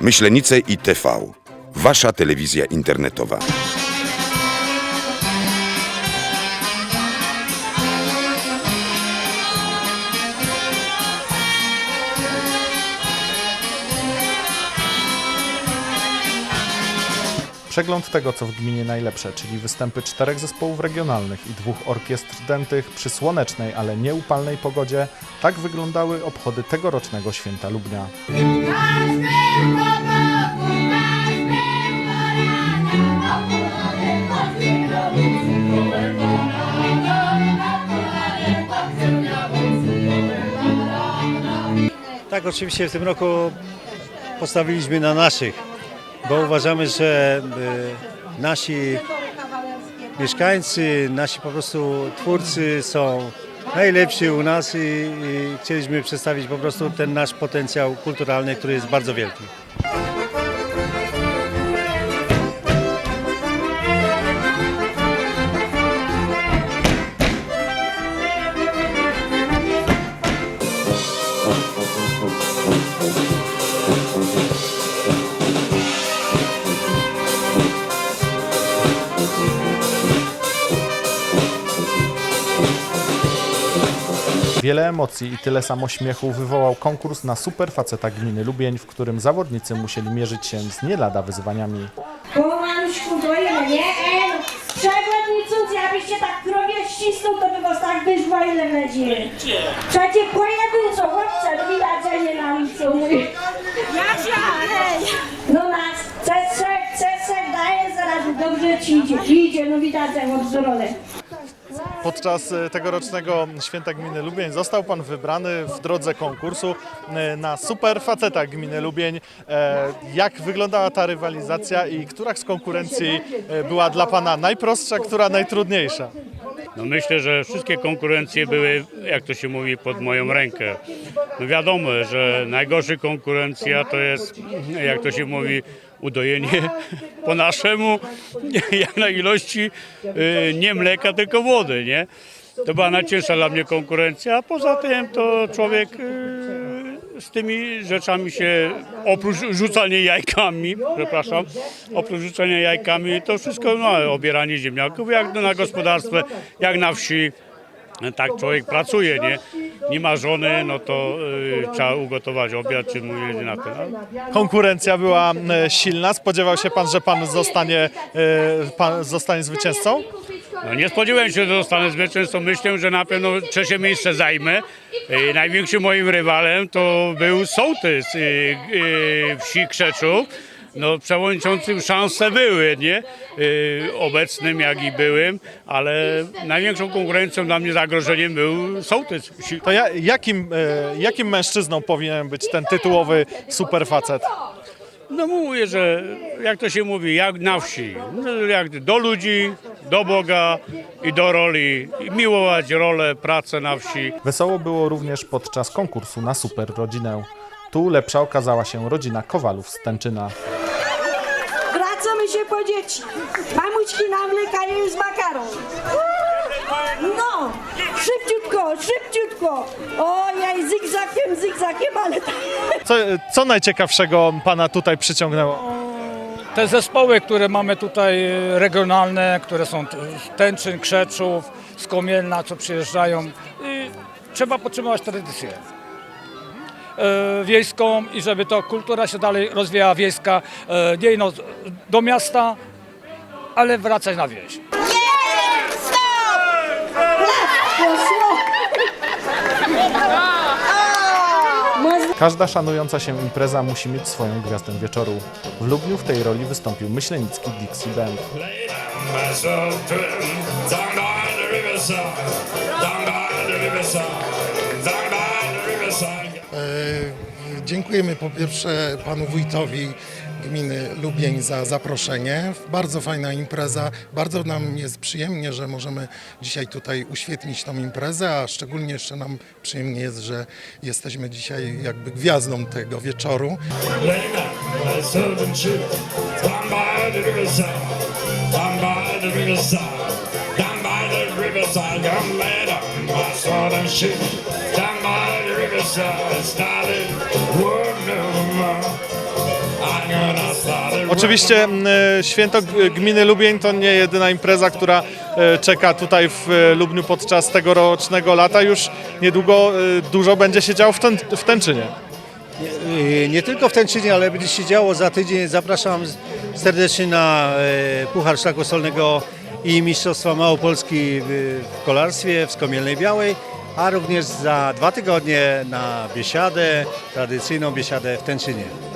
Myślenice i TV. Wasza telewizja internetowa. Przegląd tego, co w gminie najlepsze, czyli występy czterech zespołów regionalnych i dwóch orkiestr dętych przy słonecznej, ale nieupalnej pogodzie, tak wyglądały obchody tegorocznego Święta Lubnia. Tak, oczywiście w tym roku postawiliśmy na naszych, bo uważamy, że e, nasi mieszkańcy, nasi po prostu twórcy są najlepsi u nas i, i chcieliśmy przedstawić po prostu ten nasz potencjał kulturalny, który jest bardzo wielki. Wiele emocji i tyle samo śmiechu wywołał konkurs na super faceta gminy Lubień, w którym zawodnicy musieli mierzyć się z nie lada wyzwaniami. Pomaluszku dojemy, nie? E, no, przewodniczący, abyście tak krowie ścisnął, to by was tak wyżła ile wlezie. Przecież pojedynczo, chłopcze, no widać, że nie na ulicy mówi. No nas, cesek, cesek, daje zaraz, dobrze ci idzie, idzie, no widać, że od zdrowe. Podczas e, tegorocznego Święta Gminy Lubień został Pan wybrany w drodze konkursu e, na super faceta gminy Lubień. E, Jak wyglądała ta rywalizacja i która z konkurencji była dla Pana najprostsza, która najtrudniejsza? No myślę, że wszystkie konkurencje były, jak to się mówi, pod moją rękę. No wiadomo, że najgorsza konkurencja to jest, jak to się mówi, udojenie po naszemu, jak na ilości y, nie mleka, tylko wody, nie? To była najcięższa dla mnie konkurencja, a poza tym to człowiek y, z tymi rzeczami się, oprócz rzucania jajkami, przepraszam, oprócz rzucania jajkami, to wszystko, no, obieranie ziemniaków, jak na gospodarstwie, jak na wsi, tak człowiek pracuje, nie? Nie ma żony, no to y, trzeba ugotować obiad, czy mu jedzie na ten. A Konkurencja była e, silna. Spodziewał się Pan, że Pan zostanie, e, pan zostanie zwycięzcą? No nie spodziewałem się, że zostanę zwycięzcą. Myślę, że na pewno trzecie miejsce zajmę. Y, największym moim rywalem to był sołtys y, y, wsi Krzeczów. No, przewodniczącym szanse były, nie? Y, obecnym jak i byłym, ale największą konkurencją dla mnie zagrożeniem był sołtys To ja, jakim, e, jakim mężczyzną powinien być ten tytułowy super facet? No mówię, że jak to się mówi, jak na wsi, no, jak do ludzi, do Boga i do roli, i miłować rolę, pracę na wsi. Wesoło było również podczas konkursu na super rodzinę. Tu lepsza okazała się rodzina Kowalów z Tęczyna. Się po dzieci. Mamuśki namlekają z makaron. No, szybciutko, szybciutko. Ojej, zygzakiem, zygzakiem, ale tak. Co, co najciekawszego Pana tutaj przyciągnęło? Te zespoły, które mamy tutaj e, regionalne, które są z Tęczyn, Krzeczów, z Komielna, co przyjeżdżają, trzeba podtrzymywać tradycję wiejską i żeby to kultura się dalej rozwijała wiejska, e, nie no do miasta, ale wracać na wieś. Każda szanująca się impreza musi mieć swoją gwiazdę wieczoru. W Lubniu w tej roli wystąpił myślenicki Dixie Band. myself driven down by the riverside, down by the riverside, Dziękujemy po pierwsze panu wójtowi gminy Lubień za zaproszenie. Bardzo fajna impreza. Bardzo nam jest przyjemnie, że możemy dzisiaj tutaj uświetnić tą imprezę, a szczególnie jeszcze nam przyjemnie jest, że jesteśmy dzisiaj jakby gwiazdą tego wieczoru. Down myself and shit, down by the riverside, down Oczywiście e, święto gminy Lubień to nie jedyna impreza, która e, czeka tutaj w e, Lubniu podczas tegorocznego lata. Już niedługo dużo będzie się działo w, ten, w Tęczynie. Nie, nie tylko w Tęczynie, ale będzie się działo za tydzień. Zapraszam serdecznie na Puchar Szlaku Solnego i Mistrzostwa Małopolski w kolarstwie w Skomielnej Białej, a również za dwa tygodnie na biesiadę, tradycyjną biesiadę w Tęczynie.